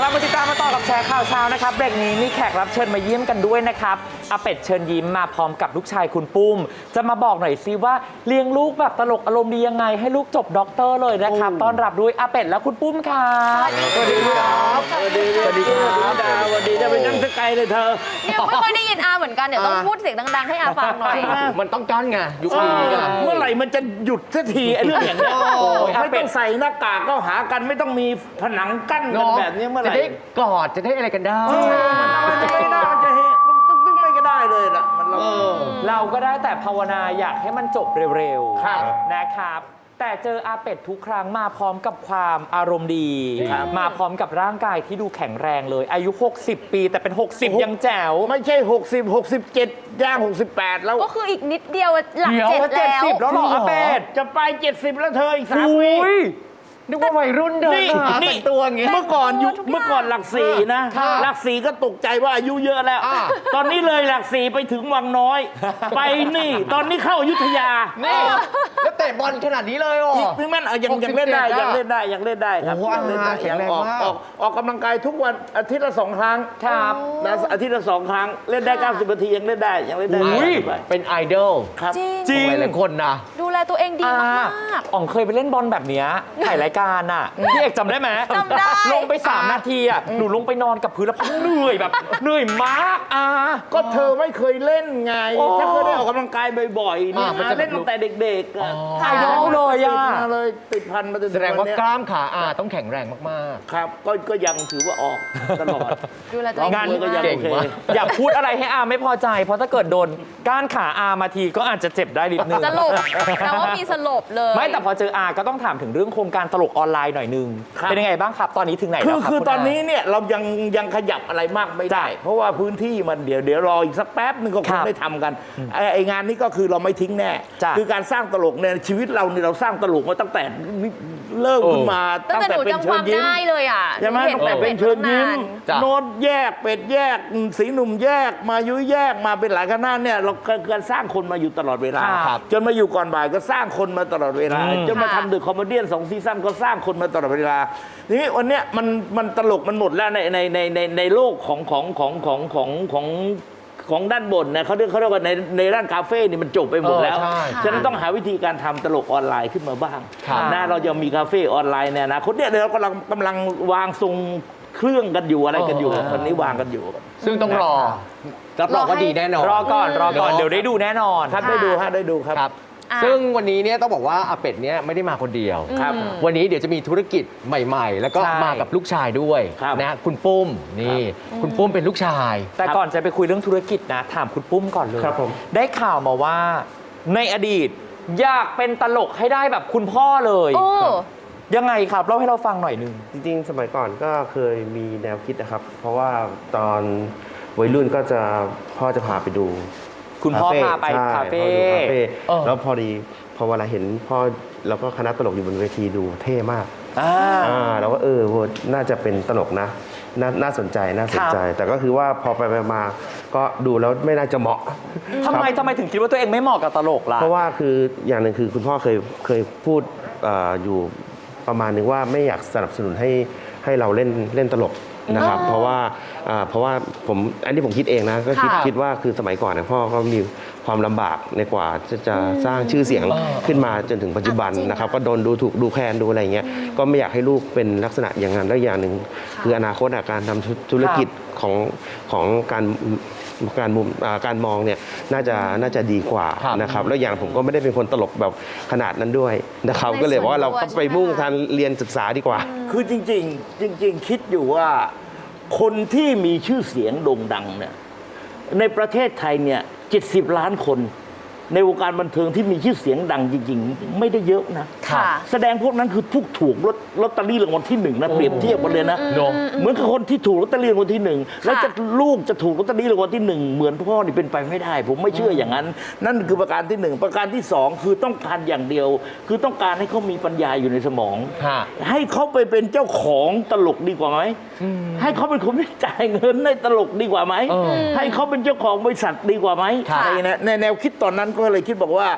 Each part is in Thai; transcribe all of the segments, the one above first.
เรามาติดตามมาต่อกับแชร์ข่าวเช้านะครับเบรกนี้มีแขกรับเชิญมาเยี่ยมกันด้วยนะครับอาเป็ดเชิญยิ้มมาพร้อมกับลูกชายคุณปุ้ม จะมาบอกหน่อยซิว่าเลี้ยงลูกแบบตลกอารมณ์ดียังไง ให้ลูกจบด็อกเตอร์เลยนะครับต้อนรับด้วยอาเป็ดและคุณปุ้มครับสวัสดีครับสวัสดีสวัสดีครับดาสวัสดีจะไปนั่งสกายเลยเธอเนี่ยไม่ค่อยได้ยินอาเหมือนกันเดี๋ยวต้องอ่าพูดเสียงดังๆให้อาฟังหน่อยมันต้องกั้นไงยุคนี้ไงเมื่อไหร่มันจะหยุดสักทีไอ้เรื่องอย่างเนี้ยไม่ต้องใส่หน้ากากก็หากันไม่ต้องมีผนังกั้นกันเนาะแบบนี้เมื่อไหจะร่ได้กอดจะได้อะไรกันได้มันจะไม่ได้มันจะเฮตึ้งตึ้งตึ้งไม่ก็ได้เลยล่ะมันเราเออเราก็ได้แต่ภาวนาอยากให้มันจบเร็วครับ ๆนะครับ แต่เจออาเป็ดทุกครั้งมาพร้อมกับความอารมณ์ดี ครับ มาพร้อมกับร่างกายที่ดูแข็งแรงเลย อายุ 60 ปีแต่เป็น 60 ยังแจ๋ว ไม่ใช่ 60 67ย่าง 68 แล้ว ก็คืออีกนิดเดียวหลักเดี๋ยวเจ็ดจะแล้ว70แล้วเหรออาเป็ด จะไป 70 แล้วเธออีกสามอุปี้ย นึกว่าวัยรุ่นเดินนี่หานี่แต่งตัวอย่างเงี้ย เมื่อก่อนยุคทุกอย่าง เมื่อก่อนหลักสี่นะ ค่ะหลักสี่ก็ตกใจว่าอายุเยอะแล้ว อ่า ตอนนี้เลยหลักสี่ไปถึงวังน้อย ไปนี่ ตอนนี้เข้าอยุธยานี่แล้วเตะบอลขนาดนี้เลยเหรออีกนี่มันเอายังยังเล่นได้67ยังเล่นได้ยังเล่นได้ครับโอ้โหยังเล่นได้แข็งแรงออกมาก ออกออกกำลังกายทุกวันอาทิตย์ละสองครั้งครับนะอาทิตย์ละสองครั้งเล่นได้ 90นาทียังเล่นได้ยังเล่นได้อุ้ยสบายเป็นไอดอลครับจริงจริง หลายๆคนนะดูแลตัวเองดีอ่ามากอ๋องเคยไปเล่นบอลแบบเนี้ยถ่ายรายการอะพี่เอกจำได้ไหมจำได้ลงไป 3 นาทีอะหนูลงไปนอนกับพื้นแล้วพักเหนื่อยแบบ เหนื่อยมากอะ ก็เธอไม่เคยเล่นไง โอ้ ถ้าเคยได้ออกกำลังกายบ่อยๆนี่อ่ามันจะ เล่นตั้งแต่เด็กๆอะอ๋อไอดอลเลยอะ ติดมาเลยติดพันมาจนแสถึงดงว่าวันเนี้ยกล้ามขาอาต้องแข็งแรงมาก ครับก็ก็ยังถือว่าออกตลอดๆดูแลตัวเองงาน ดีก็ยังมาเก่กงโอเคมาก อย่าพูดอะไรให้อาไม่พอใจ เพราะถ้าเกิดโดนก้านขาอามาทีก็อาจจะเจ็บได้นิดนึงสลบแต่ว่ามีสลบเลย ไม่แต่พอเจออาก็ต้องถามถึงเรื่องโครงการตลกออนไลน์หน่อยนึง ครับ เป็นยังไงบ้างครับ ตอนนี้ถึงไหนคืแล้อวครับคือณตอนนี้เนี่ยเรายังยังขยับอะไรมากไม่ได้ เพราะว่าพื้นที่มันเดี๋ยวเดี๋ยวรออีกสักแป๊บหนึงก็คครังบได้ทำกันไอ้ไองานนี้ก็คือเราไม่ทิ้งแน่ จ้ะ คือการสร้างตลกเนี่ยชีวิตเราเนี่ยเราสร้างตลกมาตั้งแต่เริ่มขึ้นมาตั้งแต่หนูเป็นจำเชิวาญมยิ้ม ได้เลยอะใช่ไหมตั้งแต่เป็นเชิญยิ้มจ้ะ โน้ตแยกเป็ดแยกสีหนุ่มแยก มายุ้ยแยกมาเป็นหลายคณะเนี่ยเราการสร้างคนมาอยู่ตลอดเวลา ครับจนมาอยู่ก่อนบ่ายก็สร้างคนมาตลอดเวลา จนมาทำเดอะคอมเมดี้สองซีซั่นก็สร้างคนมาตลอดเวลาทีนี้วันเนี้ยมันมันตลกมันหมดแล้วในในในในในโลกของของของของของของของด้านบนนะเขาเรียกเขาเรียกว่าในในด้านคาเฟ่นี่มันจบไปหมดแล้ว เออใช่ฉะนั้นต้องหาวิธีการทำตลกออนไลน์ขึ้นมาบ้างครับนะเราจะมีคาเฟ่ออนไลน์เนี่ยนะคนเนี้ยเดี๋ยวเรากำลังกำลังวางทรงเครื่องกันอยู่อะไรกันอยู่เออตอนนี้วางกันอยู่ๆซึ่งต้องรอรับรองว่าดีแน่นอน รอก่อนรอก่อนเนอะเดี๋ยวได้ดูแน่นอน ครับได้ดูฮะได้ดูครับ ครับ อะ ซึ่งวันนี้เนี่ยต้องบอกว่าอาเป็ดเนี่ยไม่ได้มาคนเดียว ครับอืมวันนี้เดี๋ยวจะมีธุรกิจใหม่ ๆ แล้วก็ใช่ มากับลูกชายด้วยครับ นะคุณปุ้มนี่คุณปุ้มเป็นลูกชาย แต่ก่อนจะไปคุยเรื่องธุรกิจนะ ถามคุณปุ้มก่อนเลยครับผม ได้ข่าวมาว่าในอดีตอยากเป็นตลกให้ได้แบบคุณพ่อเลย โอ้ ยังไงครับเล่าให้เราฟังหน่อยนึง จริงๆ สมัยก่อนก็เคยมีแนวคิดนะครับ เพราะว่าตอนวัยรุ่นก็จะพ่อจะพาไปดู คุณพ่อเฟ่พาไปใช่คาเฟ่พ่อดูคาเฟ่เออ แล้วพอดีพอเวลาเห็นพ่อแล้วก็คณะตลกอยู่บนเวทีดูเท่มากอ่า อ่าเราก็เออโหน่าจะเป็นตลกนะนาน่าสนใจน่าสนใจ แต่ก็คือว่าพอไปไปมาก็ดูแล้วไม่น่าจะเหมาะ ทำไมทำไมถึงคิดว่าตัวเองไม่เหมาะกับตลกล่ะ เพราะว่าคืออย่างหนึ่งคือคุณพ่อเคยเคยพูดเอออยู่ประมาณหนึ่งว่าไม่อยากสนับสนุนให้ให้เราเล่นเล่นตลก นะครับ เพราะว่าอ่าเพราะว่าผมอันนี้ผมคิดเองนะก็คิดค่ะคิดว่าคือสมัยก่อนเนี่ยพ่อก็มีความลำบากในกว่าจะจะสร้างชื่อเสียงขึ้นมาจนถึงปัจจุบันจริง นะครับ ก็โดนดูถูกดูแคลนดูอะไรเงี้ยก็ไม่อยากให้ลูกเป็นลักษณะอย่างนั้นแล้วอย่างหนึ่งคืออนาคตอะการทำธุรกิจของของการการมุมอ่าการมองเนี่ยน่าจะน่าจะดีกว่าครับ นะครับ แล้วอย่างผมก็ไม่ได้เป็นคนตลกแบบขนาดนั้นด้วยนะครับในก็เลยบอกว่าเราส่วนตัวไปมุ่งใช่ไหมคะทางเรียนศึกษาดีกว่า คือจริง ๆ จริง ๆ คิดอยู่ว่าคนที่มีชื่อเสียงโด่งดังเนี่ยในประเทศไทยเนี่ย70ล้านคน ในวงการบันเทิงที่มีชื่อเสียงดังจริงๆ ไม่ได้เยอะนะ ค่ะ แสดงพวกนั้นคือผู้ถูกลอตลอตเตอรี่รางวัลที่หนึ่งนะเปรียบเทียบกันเลยนะเนอะ เหมือนกับคนที่ถูกลอตเตอรี่รางวัลที่หนึ่งแล้วจะลูกจะถูกลอตเตอรี่รางวัลที่หนึ่งเหมือนพ่อนี่เป็นไปไม่ได้ ผมไม่เชื่ออย่างนั้น นั่นคือประการที่หนึ่งประการที่สองคือต้องการอย่างเดียว คือต้องการให้เขามีปัญญาอยู่ในสมอง ฮะ ให้เขาไปเป็นเจ้าของตลกดีกว่าไหม ให้เขาเป็นคนที่จ่ายเงินในตลกดีกว่าไหม เออให้เขาเป็นเจ้าของบริษัทดีกว่าไหมครับอะไรนะในแนวคิดตอนนั้นก็เลยคิดบอกว่า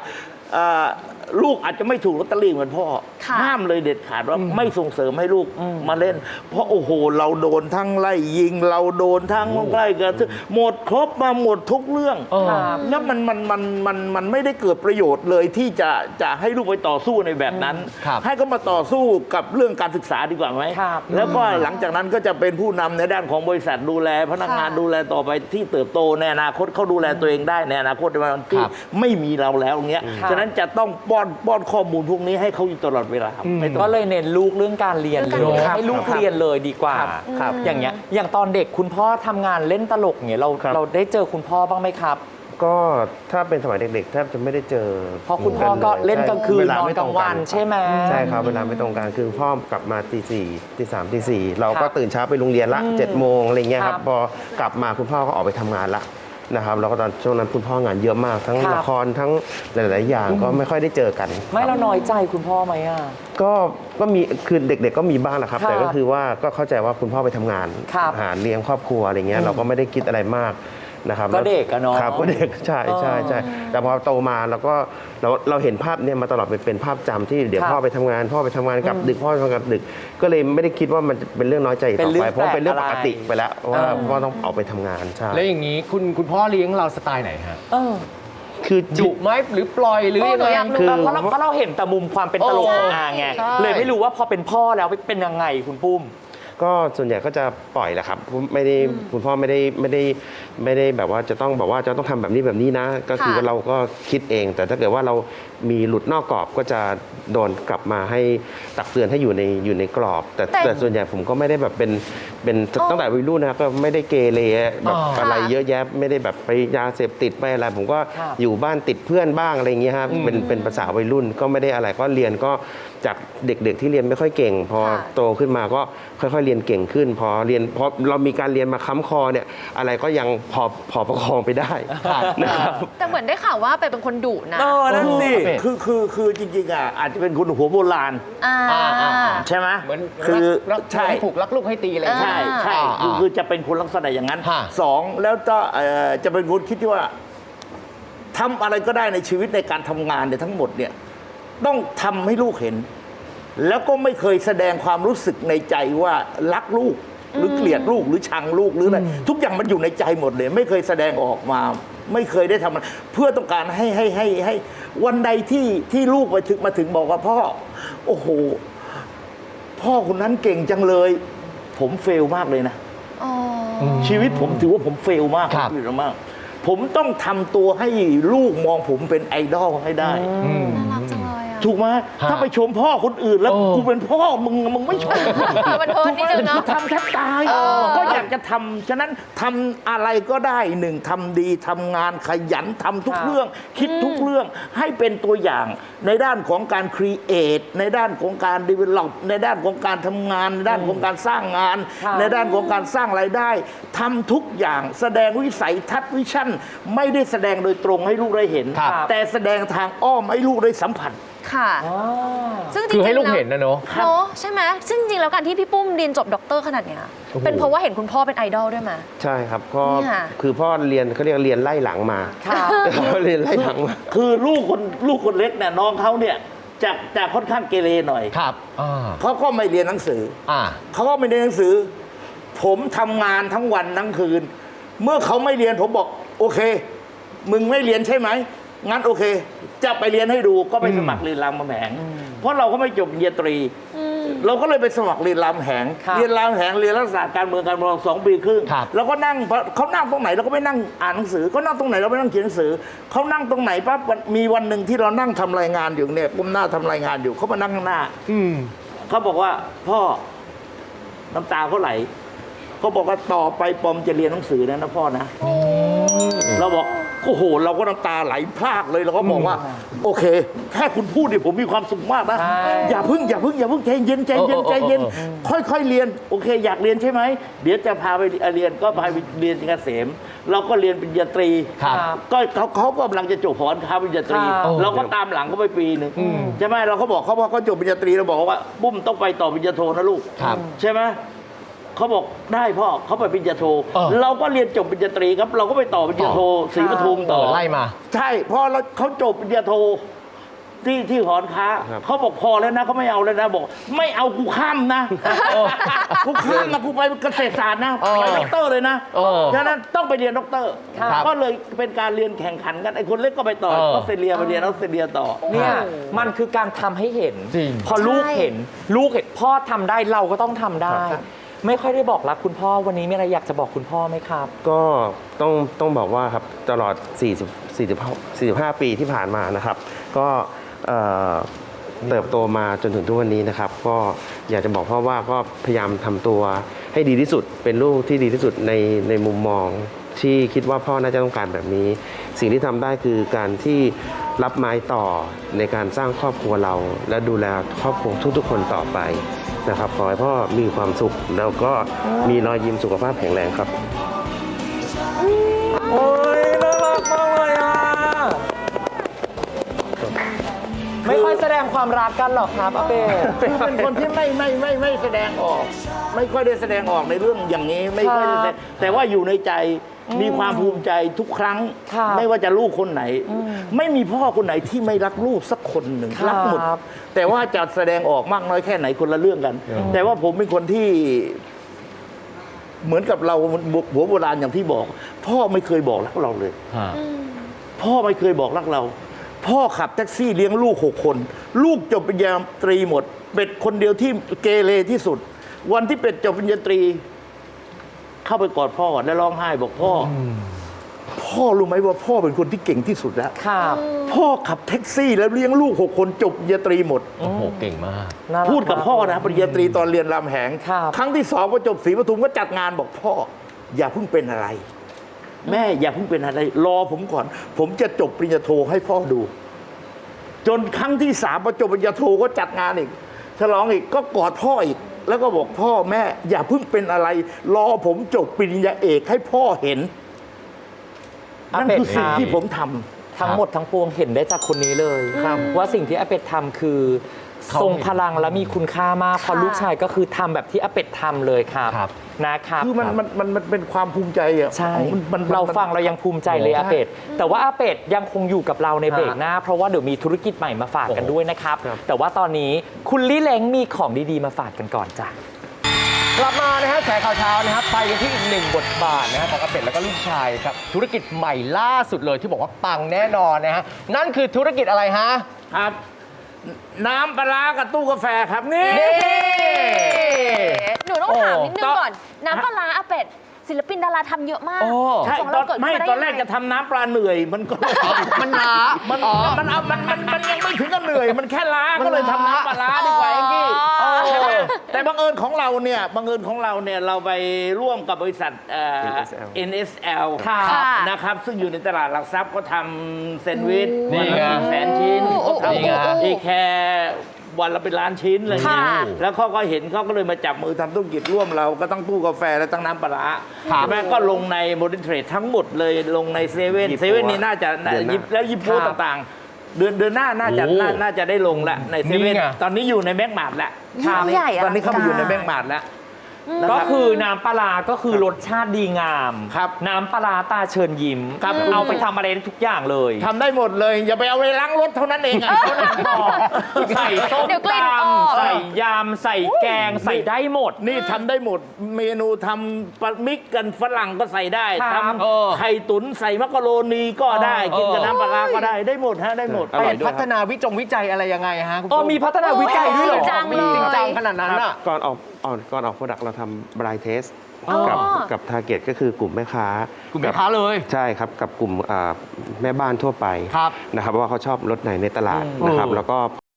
ลูกอาจจะไม่ถูกลอตเตอรี่เหมือนพ่อ ค่ะห้ามเลยเด็ดขาดว่าไม่ส่งเสริมให้ลูกมาเล่น เพราะโอ้โห เราโดนทั้งไล่ยิง เราโดนทั้งไล่กระทืบหมดครบมาหมดทุกเรื่อง เออ ครับ แล้วมันมันมันมันมันไม่ได้เกิดประโยชน์เลยที่จะจะให้ลูกไปต่อสู้ในแบบนั้น ครับ ให้ก็มาต่อสู้กับเรื่องการศึกษาดีกว่าไหมครับแล้วก็หลังจากนั้นก็จะเป็นผู้นำในด้านของบริษัทดูแล พนักงานค่ะดูแลต่อไปที่เติบโตในอนาคตเขาดูแลตัวเองได้ในอนาคตในวันที่ครับ ไม่มีเราแล้วอย่างเงี้ยครับฉะนั้นจะต้องป้อนป้อนข้อมูลพวกนี้ให้เขาอยู่ตลอดเวลาไม่ต้อง ก็เลยเน้นลูกเรื่องการเรียนเลเรื่องยการเรียนให้ลูกเรียนเลยดีกว่าครับครับ อย่างเงี้ยอย่างตอนเด็กคุณพ่อทำงานเล่นตลกเงี้ยเราครับ เราได้เจอคุณพ่อบ้างไหมครับ ก็ถ้าเป็นสมัยเด็กๆแทบจะไม่ได้เจอเพราะคุณพ่อก็เล่นกลางคืนเวนอนไม่กลางวันตรใช่ไหม ใช่ครับเวลาไม่ตรงกันคือพ่อกลับมาตีสี่ตีสามตีสี่เราคก็รับตื่นเช้าไปโรงเรียนละอืมเจ็ดโมงอะไรเงี้ยคครัรับบ พอกลับมาคุณพ่อก็ออกไปทำงานละ นะครับแล้วก็ตอนช่วงนั้นคุณพ่องานเยอะมาก ทั้งครับ ละครทั้งหลาย ๆ อย่างก็ไม่ค่อยได้เจอกันไม่เราน้อยใจคุณพ่อไหมอะ ก็ก็มีคือเด็ก ๆ ก็มีบ้างแหละครับครับแต่ก็คือว่าก็เข้าใจว่าคุณพ่อไปทำงานครับหาเลี้ยงครอบครัวอะไรเงี้ยเราก็ไม่ได้คิดอะไรมาก นะครับก็เด็กอะเนาะครับก็เด็กใช่ใช่ใช่แต่พอโตมาเราก็เราเราเห็นภาพเนี่ยมาตลอดเป็นเป็นภาพจำที่เดี๋ยวครับพ่อไปทำงาน พ่อไปทำงานกลับดึกพ่อไปทำงานกลับดึก ก็เลยไม่ได้คิดว่ามันจะเป็นเรื่องน้อยใจอีกเป็นต่อเรื่ไปองเพราะว่าเป็นเรื่องแปปลกกติอะไรไปแล้วว่าเออพ่อต้องออกไปทำงานใช่แล้วอย่างนี้คุณคุณพ่อเลี้ยงเราสไตล์ไหนฮะเออคือดุไหมหรือปล่อยหรือโอ้ยังหนูไงอยากรู้คือเพราะเราเพราะเราเห็นแต่มุมความเป็นตลกโอ้ของอาไงใช่เลยไม่รู้ว่าพอเป็นพ่อแล้วเป็นยังไงคุณปุ้ม ก็ส่วนใหญ่ก็จะปล่อยแหละครับไม่ได้คุณพ่อไม่ได้ไม่ได้ไม่ได้แบบว่าจะต้องแบบว่าจะต้องทำแบบนี้แบบนี้นะ ก็คือค่ะว่าเราก็คิดเอง แต่ถ้าเกิดว่าเรามีหลุดนอกกรอบก็จะโดนกลับมาให้ตักเตือนให้อยู่ในอยู่ในกรอบ แต่แต่แต่ส่วนใหญ่ผมก็ไม่ได้แบบเป็นเป็นตั้งแต่วัยรุ่นนะครับก็ไม่ได้เกเรแบบอ๋อออะไรเยอะแยะ ไม่ได้แบบไปยาเสพติดไปอะไรผมก็ครับอยู่บ้านติดเพื่อนบ้างอะไรอย่างเงี้ยครับเป็นเป็นภาษาวัยรุ่นก็ไม่ได้อะไรก็เรียนก็จากเด็กๆที่เรียนไม่ค่อยเก่ง พอค่ะโตขึ้นมาก็ค่อยๆเรียนเก่งขึ้น พอเรียนพอเรามีการเรียนมาค้ำคอเนี่ยอะไรก็ยังพอพอประคองไปได้นะครับ แต่เหมือนได้ข่าวว่าเป็ดเป็นคนดุนะเออนั่นสิเป็ดคือคือคือจริงๆอะอาจจะเป็นคนหัวโบราณอ่าอ่า อ่า ใช่ไหมเหมือนคือรักใช่ให้ผูกรักลูกให้ตีอะไรอย่างใช่เงี้ยใช่อ่าคืออ่าคือจะเป็นคนลักษณะอย่างนั้นฮะ สองแล้วก็เอ่อจะเป็นคนคิดที่ว่าทำอะไรก็ได้ในชีวิตในการทำงานเนี่ยทั้งหมดเนี่ยต้องทำให้ลูกเห็น แล้วก็ไม่เคยแสดงความรู้สึกในใจว่ารักลูกหรือเกลียดลูกหรือชังลูกหรืออะไรทุกอย่างมันอยู่ในใจหมดเลย ไม่เคยแสดงออกมา ไม่เคยได้ทำมันเพื่อต้องการให้ให้ให้ให้ วันใดที่ที่ลูกไปถึงมาถึงบอกว่าพ่อ โอ้โห พ่อคนนั้นเก่งจังเลย ผมเฟลมากเลยนะ อ๋อชีวิตผมถือว่าผมเฟลมากครับเฟลมาก ผมต้องทำตัวให้ลูกมองผมเป็นไอดอลให้ได้ น่ารักจังเลยอะ ถูกไหมถ้าไปชมพ่อคนอื่นแล้วโอ้ กูเป็นพ่อมึงมึงไม่ชมมันเฮิร์ตนิดนึงเนาะทำแทบตายเออ ก็อยากจะทำฉะนั้นทำอะไรก็ได้หนึ่งทำดีทำงานขยันทำทุกครับเรื่อง คิดทุกเรื่องให้เป็นตัวอย่างในด้านของการครีเอทในด้านของการดีเวล็อปในด้านของการทำงาน ในด้านของการสร้างงานครับในด้านของการสร้างรายได้ทำทุกอย่างแสดงวิสัยทัศน์วิชั่น ไม่ได้แสดงโดยตรงให้ลูกได้เห็น ครับ แต่แสดงทางอ้อมให้ลูกได้สัมผัส ค่ะ อ๋อซึ่งจริคืงอๆให้ลูกแวเห็นนะเนาะเนาะใช่ไหมซึ่งจริงๆแล้วการที่พี่ปุ้มเรียนจบด็อกเตอร์ขนาดเนี้ยโอ้โห เป็นเพราะว่าเห็นคุณพ่อเป็นไอดอลด้วยไหม ใช่ครับก็เนี่ย คือพ่อเรียนเขาเรียกเรียนไล่หลังมาครับเรียนไล่หลังมา คือลูกคนลูกคนเล็กเนี่ยน้องเขาเนี่ยจะจะค่อนข้างเกเรหน่อยครับอ่าเขาก็ไม่เรียนหนังสือ อ่า เขาก็ไม่เรียนหนังสือ ผมทำงานทั้งวันทั้งคืน เมื่อเขาไม่เรียนผมบอก โอเค มึงไม่เรียนใช่ไหม งั้นโอเค จะไปเรียนให้ดูก็ไปสมัครเรียนรามคำแหงเพราะเราก็ไม่จบปริญญาตรี เราก็เลยไปสมัครเรียนรามคำแหง ครับเรียนรามคำแหงเรียนรัฐศาสตร์การเมืองการปกครองสองปีครึ่งครับแล้วก็นั่งเขานั่งตรงไหนเราก็ไปนั่งอ่านหนังสือเขานั่งตรงไหนเราไปนั่งเขียนหนังสือเขานั่งตรงไหนปั๊บวันมีวันหนึ่งที่เรานั่งทำรายงานอยู่เนี่ยก้มหน้าทำรายงานอยู่เขามานั่งข้างหน้า อืม เขาบอกว่าพ่อน้ำตาเขาไหลเขาบอกว่าต่อไปปอมจะเรียนหนังสือนะนะพ่อนะเราบอก โอ้โห เราก็น้ำตาไหลพรากเลยเราก็บอกว่า โอเค แค่คุณพูดเนี่ยผมมีความสุขมากนะ ใช่อย่าพึ่งอย่าพึ่งอย่าพึ่งใจเย็นใจเย็นเออเออใจเย็นเออค่อยๆเรียนโอเค อยากเรียนใช่ไหมเดี๋ยวจะพาไปเรียนก็พาไปเรียนเกษมเราก็เรียนปริญญาตรีครับก็เขาเขากำลังจะจบหอนค้าปริญญาตรี ครับ เราก็ตามหลังเขาไปปีหนึ่งใช่ไหมเราก็บอกเขาว่าเขาจบปริญญาตรีเราบอกว่าปุ้มต้องไปต่อปริญญาโทนะลูกครับ ใช่ไหม เขาบอกได้พ่อเขาไปปริญญาโท เออ เราก็เรียนจบปริญญาตรีครับ เราก็ไปต่อปริญญาโทศรีปทุมต่ต่ออไล่มา ใช่พอเราเขาจบปริญญาโทที่ที่หอนค้า ครับ เขาบอกพอแล้วนะเขาไม่เอาแล้วนะบอก ไม่เอากูข้ามนะกูข้ามนะกูไปเกษตรศาสตร์นะเออไปด็อกเตอร์เลยนะเออฉะนั้นต้องไปเรียนด็อกเตอร์ครับก็เลยเป็นการเรียนแข่งขันกันไอ้คนเล็กก็ไปต่อเออ ออสเตรเลียไปเรียนออสเตรเลียต่อ เนี่ยมันคือการทำให้เห็น จริง พอลูกเห็น ลูกเห็นพ่อทำได้เราก็ต้องทำได้ ไม่ค่อยได้บอกรักคุณพ่อวันนี้มีอะไรอยากจะบอกคุณพ่อไหมครับ ก็ต้องต้องบอกว่าครับตลอด 40 45 45 ปีที่ผ่านมานะครับ ก็เอ่อเติบโตมาจนถึงทุกวันนี้นะครับ ก็อยากจะบอกพ่อว่าก็พยายามทำตัวให้ดีที่สุดเป็นลูกที่ดีที่สุดในในมุมมอง ที่คิดว่าพ่อน่าจะต้องการแบบนี้ สิ่งที่ทำได้คือการที่รับไม้ต่อในการสร้างครอบครัวเรา และดูแลครอบครัวทุกๆ คนต่อไปนะครับขอให้พ่อมีความสุขแล้วก็มีรอยยิ้มสุขภาพแข็งแรงครับโอ้ยน่ารักมากเลยอะไม่ค่อยแสดงความรักกันหรอกครับอาเป้คือเป็นคนที่ไม่ไม่ไม่ไม่แสดงออก ไม่ค่อยได้แสดงออกในเรื่องอย่างนี้ ไม่ค่อยได้แสดงแต่ว่าอยู่ในใจ มีความภูมิใจทุกครั้งครับไม่ว่าจะลูกคนไหน ไม่มีพ่อคนไหนที่ไม่รักลูกสักคนหนึ่งครับรัหมดแต่ว่าจะแสดงออกมากน้อยแค่ไหนคนละเรื่องกัน แต่ว่าผมเป็นคนที่เหมือนกับเราหัวโบราณอย่างที่บอก พ่อไม่เคยบอกรักเราเลยฮะพ่อไม่เคยบอกรักเรา พ่อขับแท็กซี่เลี้ยงลูกหกคน ลูกจบปริญญาตรีหมด เป็ดคนเดียวที่เกเรที่สุด วันที่เป็ดจบปริญญาตรี เข้าไปกอดพ่อและร้องไห้บอกพ่ออพ่อรู้ไหมว่าพ่อเป็นคนที่เก่งที่สุดแล้ว ครับพ่อขับแท็กซี่แล้วเลี้ยงลูกหกคนจบปริญญาตรีหมด โอ้โหเก่งมาก น่ารั พูดกับมาพ่อนะปริญญาตรีตอนเรียนรามแหง ครับ ครั้งที่สองพอจบศรีปทุมก็จัดงานบอกพ่อ อย่าเพิ่งเป็นอะไร แม่อย่าเพิ่งเป็นอะไร รอผมก่อน ผมจะจบปริญญาโทให้พ่อดู จนครั้งที่สามพอจบปริญญาโทก็จัดงานอีกฉลองอีกก็กอดพ่ออีก แล้วก็บอกพ่อแม่อย่าเพิ่งเป็นอะไร รอผมจบปริญญาเอกให้พ่อเห็นอานั่นเป็ดคือสิ่งครับที่ผมทำ ทั้งหมดทั้งปวงเห็นได้จากคนนี้เลย ครับว่าสิ่งที่อาเป็ดทำคือ เขาทรงพลังและมีคุณค่ามากเพราะค่ะลูกชายก็คือทำแบบที่อาเป็ดทำเลยครับครับ นะครับ คือมันมันมันมันเป็นความภูมิใจอะใช่ มันมันมัน เราฟังเรายังภูมิใจเลยใช่อาเป็ด แต่ว่าอาเป็ดยังคงอยู่กับเราในฮะเบรกหน้า เพราะว่าเดี๋ยวมีธุรกิจใหม่มาฝากกันโอ้โหด้วยนะครับ ครับ แต่ว่าตอนนี้คุณลี่เล้งมีของดีๆมาฝากกันก่อนจ้ะ กลับมานะฮะแสข่าวเช้านะครับไปกันที่อีกหนึ่งบทบาทนะฮะของอาเป็ดแล้วก็ลูกชายครับธุรกิจใหม่ล่าสุดเลยที่บอกว่าปังแน่นอนนะฮะนั่นคือธุรกิจอะไรฮะ ครับ น้ำปลาร้ากับตู้กาแฟครับนี่นี่หนูต้องถามนิดนึงโอ้ก่อน น้ำปลาร้าอาเป็ด ศิลปินดาราทำเยอะมากโอ้ ใช่ของตเราอนเกิดขึ้ไม่นมาได้ตอนแรกยังไงจะทำน้ำปลาเหนื่อย มันก็ มันล้า มันอ๋อมันเอามันมันมันยังไม่ถึงกับเหนื่อย มันแค่ล้าก็เลยทำน้ำปลาร้าดีกว่าเองกี้อ๋อ ใช่ไหมแต่บังเอิญของเราเนี่ยบังเอิญของเราเนี่ยเราไปร่วมกับบริษัทเอ่อ NSL NSL ครับค่ะนะครับ ซึ่งอยู่ในตลาดหลักทรัพย์ก็ทำแซนด์วิชนี่ไงวันละแสนชิ้นโอ้เขาโหทำอีกแค่ วันละเป็นล้านชิ้นอะไรเงี้ยค่ะแล้วเขาก็เห็นเขาก็เลยมาจับมือทำธุรกิจร่วมเราก็ต้องตู้กาแฟและตั้งน้ำปลาร้าครับใช่ไหมก็ลงในโมเดิร์นเทรดทั้งหมดเลยลงในเซเว่นยี่เซปัวเว่นนี่น่าจะน่าเดือนหน้ายิบแล้วยิปโป้ครับต่างๆ เดือนเดือนหน้าน่าจะโอ้น่าน่าจะได้ลงละในเซเว่นนี่ไง ตอนนี้อยู่ในแม็กมาดแล้วยิ่งใหญ่อตอนนี้เข้าไปอยู่ในลังกรแม็กมาดแล้ว นะก็รับ คือน้ำปลาร้าก็คือรสชาติดีงาม ครับน้ำปลาร้าตาเชิญยิ้ม ครับ เอาไปทำอะไรได้ทุกอย่างเลย ทำได้หมดเลย อย่าไปเอาไปล้างรถเท่านั้นเองอะใส่ส้มเดี๋ยวกลิ่นตออกำใส่ยำใส่แกงใส่ได้หมด นี่ทำได้หมดเมนูทำปลามิกกันฝรั่งก็ใส่ได้ครับ ทเออำไข่ตุ๋นใส่มักกะโรนีก็ได้ เออ กินกับน้ำปลาร้าก็ได้ได้หมดฮะได้หมด อร่อยด้วย พัฒนาวิจงวิจัยอะไรยังไงฮะคุณอ๋อผู้ชมีพัฒนาวิจัยด้วยเหรอ จริงจังมีเลย จริงจังขนาดนั้นอะ ก่อนออกก่อนก่อนออกโปรดักต์เราทำบรายเทสอ๋อ กับกับทาร์เก็ตก็คือกลุ่มแม่ค้ากลุ่มแม่ค้าเลย ใช่ครับกับกลุ่มอ่าแม่บ้านทั่วไปครับนะครับว่าเขาชอบรถไหนในตลาดอืมนะครับเออแล้วก็